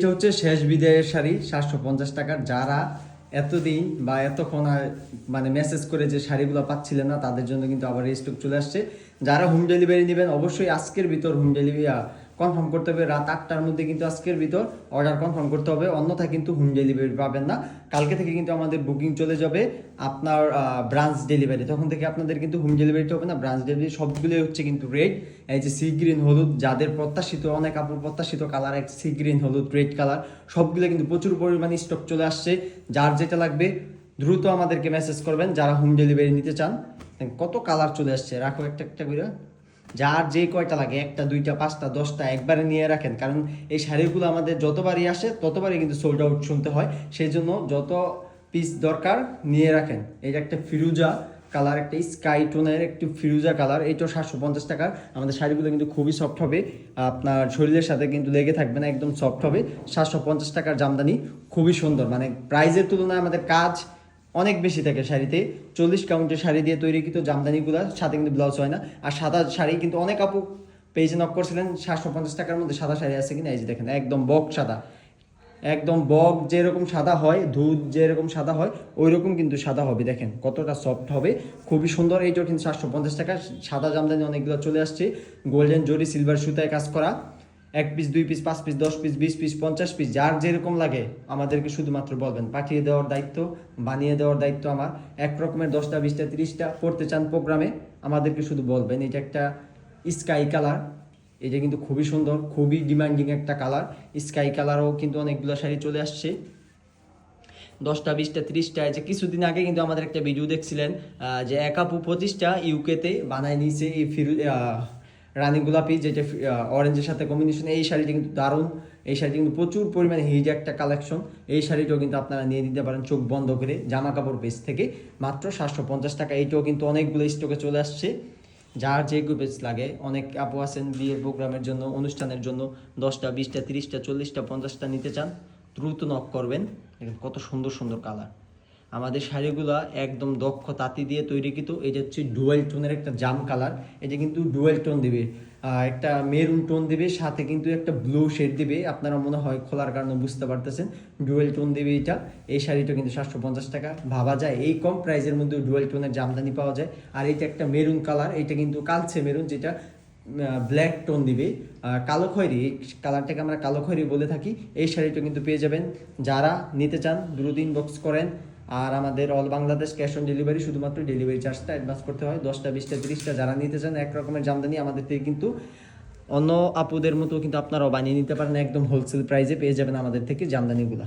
এটা হচ্ছে শেষ বিদায়ের শাড়ি, সাতশো পঞ্চাশ টাকার যারা এতদিন বা এতক্ষণ মানে মেসেজ করে যে শাড়িগুলো পাচ্ছিলেন না, তাদের জন্য কিন্তু আবার স্টক চলে আসছে। যারা হোম ডেলিভারি নেবেন, অবশ্যই আজকের ভিতর হোম ডেলিভারি কনফার্ম করতে হবে রাত আটটার মধ্যে কিন্তু আজকের ভিতর অর্ডার কনফার্ম করতে হবে, অন্যথায় কিন্তু হোম ডেলিভারি পাবেন না। কালকে থেকে কিন্তু আমাদের বুকিং চলে যাবে আপনার ব্রাঞ্চ ডেলিভারি তখন থেকে আপনাদের কিন্তু হোম ডেলিভারিটা হবে না ব্রাঞ্চ ডেলিভারি সবগুলোই হচ্ছে কিন্তু রেড এই যে সি গ্রিন হলুদ, যাদের প্রত্যাশিত, অনেক আপুর প্রত্যাশিত কালার এক সি গ্রিন হলুদ রেড কালার সবগুলো কিন্তু প্রচুর পরিমাণে স্টক চলে আসছে। যার যেটা লাগবে দ্রুত আমাদেরকে মেসেজ করবেন, যারা হোম ডেলিভারি নিতে চান। কত কালার চলে আসছে, রাখো একটা একটা করে। যার যে কয়টা লাগে, একটা, দুইটা, পাঁচটা, দশটা, একবারে নিয়ে রাখেন। কারণ এই শাড়িগুলো আমাদের যতবারই আসে, ততবারই কিন্তু সোল্ড আউট শুনতে হয়। সেই জন্য যত পিস দরকার, নিয়ে রাখেন। এই যে একটা ফিরুজা কালার একটা স্কাই টোনের একটু ফিরুজা কালার এইটাও সাতশো পঞ্চাশ টাকার। আমাদের শাড়িগুলো কিন্তু খুবই সফট হবে। আপনার শরীরের সাথে কিন্তু লেগে থাকবে না, একদম সফট হবে। সাতশো পঞ্চাশ টাকার জামদানি, খুবই সুন্দর। মানে প্রাইজের তুলনায় আমাদের কাজ অনেক বেশি থাকে শাড়িতে। চল্লিশ কাউন্টের শাড়ি দিয়ে তৈরি তৈরিকৃত জামদানিগুলো, সাথে কিন্তু ব্লাউজ হয় না। আর সাদা শাড়ি কিন্তু অনেক আপু পেজে নক করছিলেন, সাতশো পঞ্চাশ টাকার মধ্যে সাদা শাড়ি আছে কিনা? এই যে দেখেন, একদম বক সাদা। একদম বক যেরকম সাদা হয় দুধ যেরকম সাদা হয় ওই রকম কিন্তু সাদা হবে। দেখেন, কতটা সফট হবে। খুবই সুন্দর, এইটাও কিন্তু সাতশো পঞ্চাশ টাকা। সাদা জামদানি অনেকগুলো চলে আসছে। গোল্ডেন জরি সিলভার সুতায় কাজ করা। এক পিস দুই পিস পাঁচ পিস দশ পিস বিশ পিস পঞ্চাশ পিস যার যেরকম লাগে আমাদেরকে শুধুমাত্র বলবেন। পাঠিয়ে দেওয়ার দায়িত্ব, বানিয়ে দেওয়ার দায়িত্ব আমার। এক রকমের দশটা, বিশটা, তিরিশটা পড়তে চান প্রোগ্রামে, আমাদেরকে শুধু বলবেন। এটা একটা স্কাই কালার এটা কিন্তু খুবই সুন্দর, খুবই ডিমান্ডিং একটা কালার স্কাই কালারও কিন্তু অনেকগুলো শাড়ি চলে আসছে। দশটা, বিশটা, তিরিশটা যে কিছুদিন আগে কিন্তু আমাদের একটা ভিডিও দেখছিলেন যে এক আপু পঁচিশটা ইউকেতে বানায় নিয়েছে এই ফিরু রানী গোলাপি, যেটা অরেঞ্জের সাথে কম্বিনেশন এই শাড়িটা কিন্তু দারুণ। এই শাড়িটা কিন্তু প্রচুর পরিমাণে হিজ একটা কালেকশন এই শাড়িটাও কিন্তু আপনারা নিয়ে নিতে পারেন চোখ বন্ধ করে জামা কাপড় পেজ থেকে। মাত্র সাতশো পঞ্চাশ টাকা। এইটাও কিন্তু অনেকগুলো স্টকে চলে আসছে। যার যে পেজ লাগে। অনেক আপু আছেন বিয়ের প্রোগ্রামের জন্য, অনুষ্ঠানের জন্য। দশটা, বিশটা, তিরিশটা, চল্লিশটা, পঞ্চাশটা নিতে চান, দ্রুত নক করবেন। কত সুন্দর সুন্দর কালার আমাদের শাড়িগুলা একদম দক্ষ তাঁতি দিয়ে তৈরিকৃত এটা হচ্ছে ডুয়েল টোনের একটা জাম কালার এটা কিন্তু ডুয়েল টোন দিবে। একটা মেরুন টোন দিবে, সাথে কিন্তু একটা ব্লু শেড দিবে। আপনারা মনে হয় খোলার কারণে বুঝতে পারতেছেন ডুয়েল টোন দিবে এটা। এই শাড়িটা কিন্তু সাতশো পঞ্চাশ টাকা। ভাবা যায়, এই কম প্রাইসের মধ্যে ডুয়েল টোনের জামদানি পাওয়া যায়। আর এটা একটা মেরুন কালার এটা কিন্তু কালচে মেরুন যেটা ব্ল্যাক টোন দিবে। কালো খয়েরি, এই কালারটাকে আমরা কালো খয়েরি বলে থাকি। এই শাড়িটা কিন্তু পেয়ে যাবেন। যারা নিতে চান দ্রুত ইনবক্স করেন। আর আমাদের all Bangladesh cash on delivery শুধুমাত্র ডেলিভারি চার্জটা অ্যাডভান্স করতে হয়। দশটা, বিশটা, তিরিশটা যারা নিতে চান, এক রকমের জামদানি আমাদের থেকে কিন্তু অন্য আপুদের মতো কিন্তু আপনারাও বানিয়ে নিতে পারেন। একদম হোলসেল প্রাইসে পেয়ে যাবেন আমাদের থেকে জামদানিগুলো।